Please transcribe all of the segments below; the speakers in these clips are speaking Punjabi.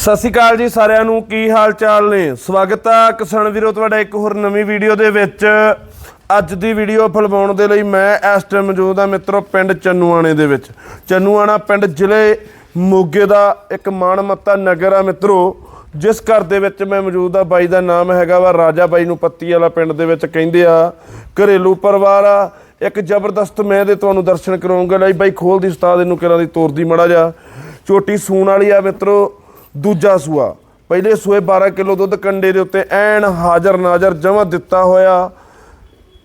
ਸਤਿ ਸ਼੍ਰੀ ਅਕਾਲ ਜੀ ਸਾਰਿਆਂ ਨੂੰ, ਕੀ ਹਾਲ ਚਾਲ ਨੇ? ਸਵਾਗਤ ਆ ਕਿਸਾਨ ਵੀਰੋ, ਤੁਹਾਡਾ ਇੱਕ ਹੋਰ ਨਵੀਂ ਵੀਡੀਓ ਦੇ ਵਿੱਚ। ਅੱਜ ਦੀ ਵੀਡੀਓ ਫਿਲਮਾਉਣ ਦੇ ਲਈ ਮੈਂ ਇਸ ਟਾਈਮ ਮੌਜੂਦ ਹਾਂ ਮਿੱਤਰੋ, ਪਿੰਡ ਚੰਨੂਆਣੇ ਦੇ ਵਿੱਚ। ਚੰਨੂਆਣਾ ਪਿੰਡ ਜ਼ਿਲ੍ਹੇ ਮੋਗੇ ਦਾ ਇੱਕ ਮਾਣਮੱਤਾ ਨਗਰ ਆ ਮਿੱਤਰੋ, ਜਿਸ ਘਰ ਦੇ ਵਿੱਚ ਮੈਂ ਮੌਜੂਦ ਆ। ਬਾਈ ਦਾ ਨਾਮ ਹੈਗਾ ਵਾ ਰਾਜਾ, ਬਾਈ ਨੂੰ ਪੱਤੀ ਵਾਲਾ ਪਿੰਡ ਦੇ ਵਿੱਚ ਕਹਿੰਦੇ ਆ। ਘਰੇਲੂ ਪਰਿਵਾਰ ਆ। ਇੱਕ ਜ਼ਬਰਦਸਤ ਮੈਂ ਦੇ ਤੁਹਾਨੂੰ ਦਰਸ਼ਨ ਕਰਾਉਂਗਾ ਲਈ ਬਾਈ, ਖੋਲ ਦੀ ਉਸਤਾਦ ਇਹਨੂੰ ਕਿਰਾਂ ਦੀ ਤੋਰਦੀ ਮੜਾ ਜਾ ਛੋਟੀ ਸੂਣ ਵਾਲੀ ਆ ਮਿੱਤਰੋ। ਦੂਜਾ ਸੂਆ। ਪਹਿਲੇ ਸੂਏ 12 ਕਿਲੋ ਦੁੱਧ ਕੰਡੇ ਦੇ ਉੱਤੇ ਐਨ ਹਾਜ਼ਰ ਨਾਜ਼ਰ ਜਮਾ ਦਿੱਤਾ ਹੋਇਆ।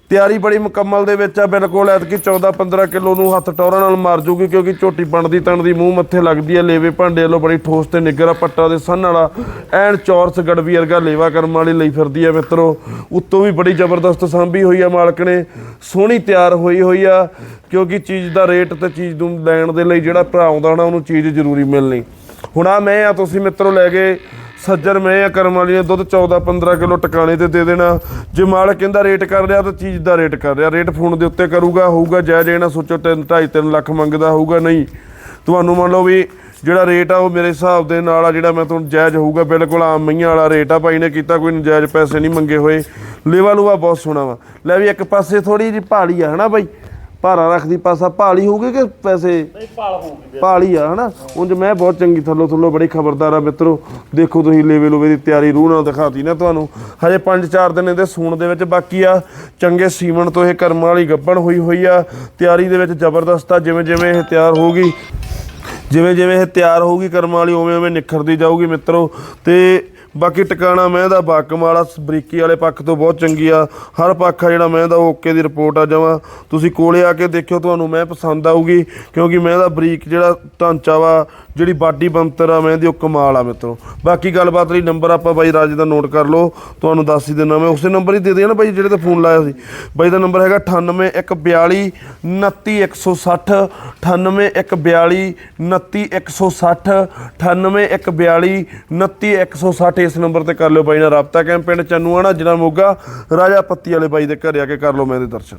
ਤਿਆਰੀ ਬੜੀ ਮੁਕੰਮਲ ਦੇ ਵਿੱਚ ਆ। ਬਿਲਕੁਲ ਐਤਕੀ 14 15 ਕਿਲੋ ਨੂੰ ਹੱਥ ਟੌਰਾਂ ਨਾਲ ਮਾਰ ਜੂਗੀ ਕਿਉਂਕਿ ਝੋਟੀ ਬਣਦੀ ਤਣਦੀ ਮੂੰਹ ਮੱਥੇ ਲੱਗਦੀ ਆ। ਲੇਵੇ ਭਾਂਡੇ ਵੱਲੋਂ ਬੜੀ ਠੋਸ ਤੇ ਨਿੱਗਰ ਆ। ਪੱਟਾ ਦੇ ਸੰਨ ਵਾਲਾ ਐਨ ਚੌਰਸ ਗੜਵੀ ਵਰਗਾ ਲੇਵਾ ਕਰਮ ਵਾਲੀ ਲਈ ਫਿਰਦੀ ਆ ਮਿੱਤਰੋ। ਉੱਤੋਂ ਵੀ ਬੜੀ ਜ਼ਬਰਦਸਤ ਸਾਂਭੀ ਹੋਈ ਆ ਮਾਲਕ ਨੇ। ਸੋਹਣੀ ਤਿਆਰ ਹੋਈ ਹੋਈ ਆ। ਕਿਉਂਕਿ ਚੀਜ਼ ਦਾ ਰੇਟ ਤੇ ਚੀਜ਼ ਨੂੰ ਲੈਣ ਦੇ ਲਈ ਜਿਹੜਾ ਭਰਾ ਆਉਂਦਾ ਨਾ ਉਹਨੂੰ ਚੀਜ਼ ਜ਼ਰੂਰੀ ਮਿਲਣੀ। ਹੁਣ ਆ ਮੈਂ ਆ, ਤੁਸੀਂ ਮਿੱਤਰੋ ਲੈ ਗਏ ਸੱਜਰ ਮੈਂ ਆ ਕਰਮ ਵਾਲੀ ਦੁੱਧ 14 15 ਕਿਲੋ ਟਿਕਾਣੇ ਤੇ ਦੇ ਦੇਣਾ। ਜੇ ਮਾਲਕ ਕਹਿੰਦਾ ਰੇਟ ਕਰ ਰਿਹਾ ਤਾਂ ਚੀਜ਼ ਦਾ ਰੇਟ ਕਰ ਰਿਹਾ। ਰੇਟ ਫੋਨ ਦੇ ਉੱਤੇ ਕਰੂਗਾ, ਹੋਊਗਾ ਜਾਇਜ਼ ਇਹਨਾਂ ਸੋਚੋ 3 2.5 3 ਲੱਖ ਮੰਗਦਾ ਹੋਊਗਾ, ਨਹੀਂ। ਤੁਹਾਨੂੰ ਮੰਨ ਲਓ ਵੀ ਜਿਹੜਾ ਰੇਟ ਆ ਉਹ ਮੇਰੇ ਹਿਸਾਬ ਦੇ ਨਾਲ ਆ, ਜਿਹੜਾ ਮੈਂ ਤੁਹਾਨੂੰ ਜਾਇਜ਼ ਹੋਊਗਾ, ਬਿਲਕੁਲ ਆਮ ਮਈਆਂ ਵਾਲਾ ਰੇਟ ਆ, ਭਾਈ ਨੇ ਕੀਤਾ, ਕੋਈ ਨਜਾਇਜ਼ ਪੈਸੇ ਨਹੀਂ ਮੰਗੇ ਹੋਏ। ਲੇਵਾ ਲੂਆ ਬਹੁਤ ਸੋਹਣਾ ਵਾ। ਲੈ ਵੀ ਇੱਕ ਪਾਸੇ ਥੋੜੀ ਜਿਹੀ ਪਹਾੜੀ ਆ, ਹਨਾ ਬਾਈ? ਭਾਰਾ ਰੱਖਦੀ ਪਾਸਾ ਪਹਾੜੀ ਹੋਊਗੀ ਕਿ ਪੈਸੇ? ਨਹੀਂ ਪਾਲ ਹੋਊਗੀ ਪਾਲੀ ਆ ਹਨਾ? ਉਂਝ ਮੈਂ ਬਹੁਤ ਚੰਗੀ ਥੱਲੋ ਥੱਲੋ ਬੜੀ ਖਬਰਦਾਰ ਆ ਮਿੱਤਰੋ। ਦੇਖੋ ਤੁਸੀਂ ਲੇਵੇ ਲੋਵੇ ਦੀ ਤਿਆਰੀ ਰੂਹ ਨਾਲ ਦਿਖਾਤੀ ਨਾ ਤੁਹਾਨੂੰ। ਹਜੇ 5-4 ਦਿਨ ਇਹਦੇ ਸੂਣ ਦੇ ਵਿੱਚ ਬਾਕੀ ਆ। ਚੰਗੇ ਸੀਮਨ ਤੋਂ ਇਹ ਕਰਮ ਵਾਲੀ ਗੱਬਣ ਹੋਈ ਹੋਈ ਆ। ਤਿਆਰੀ ਦੇ ਵਿੱਚ ਜ਼ਬਰਦਸਤ ਆ ਜਿਵੇਂ ਜਿਵੇਂ ਇਹ ਤਿਆਰ ਹੋਊਗੀ ਜਿਵੇਂ ਜਿਵੇਂ ਇਹ ਤਿਆਰ ਹੋਊਗੀ ਕਰਮ ਵਾਲੀ ਉਵੇਂ ਉਵੇਂ ਨਿਖਰਦੀ ਜਾਊਗੀ ਮਿੱਤਰੋ। ਤੇ ਬਾਕੀ ਟਿਕਾਣਾ ਮੈਂ ਦਾ ਬਾਕਮਾਲਾ, ਬਰੀਕੀ ਵਾਲੇ ਪੱਖ ਤੋਂ ਬਹੁਤ ਚੰਗੀ ਆ। ਹਰ ਪੱਖ ਆ ਜਿਹੜਾ ਮੈਂ ਦਾ ਓਕੇ ਦੀ ਰਿਪੋਰਟ ਆ ਜਾਵਾਂ ਤੁਸੀਂ ਕੋਲੇ ਆ ਕੇ ਦੇਖਿਓ, ਤੁਹਾਨੂੰ ਮੈਂ ਪਸੰਦ ਆਊਗੀ, ਕਿਉਂਕਿ ਮੈਂ ਦਾ ਬਰੀਕ ਜਿਹੜਾ ਢਾਂਚਾ ਵਾ ਜਿਹੜੀ ਬਾਡੀ ਬੰਤਰ ਆ, ਮੈਂ ਦੀ ਉਹ ਕਮਾਲ ਆ ਮਿੱਤਰੋ। ਬਾਕੀ ਗੱਲਬਾਤ ਲਈ ਨੰਬਰ ਆਪਾਂ ਬਾਈ ਰਾਜ ਦਾ ਨੋਟ ਕਰ ਲਓ, ਤੁਹਾਨੂੰ ਦੱਸ ਹੀ ਦਿੰਦਾ ਮੈਂ। ਉਸੇ ਨੰਬਰ ਹੀ ਦੇ ਦਿਆਂ ਨਾ ਬਾਈ, ਜਿਹੜੇ ਤੇ ਫੋਨ ਲਾਇਆ ਸੀ। ਬਾਈ ਦਾ ਨੰਬਰ ਹੈਗਾ 98142 29160 98142 29160 98142 29160 ਇਸ ਨੰਬਰ ਤੇ ਕਰ ਲਿਓ ਬਾਈ ਨਾਲ ਰਾਬਤਾ। ਕੈਂਪ ਪਿੰਡ ਚੰਨੂਆਣਾ, ਜ਼ਿਲ੍ਹਾ ਮੋਗਾ, ਰਾਜਾ ਪੱਤੀ ਵਾਲੇ ਬਾਈ ਦੇ ਘਰ ਆ ਕੇ ਕਰ ਲਓ ਮੈਂ ਦੇ ਦਰਸ਼ਨ।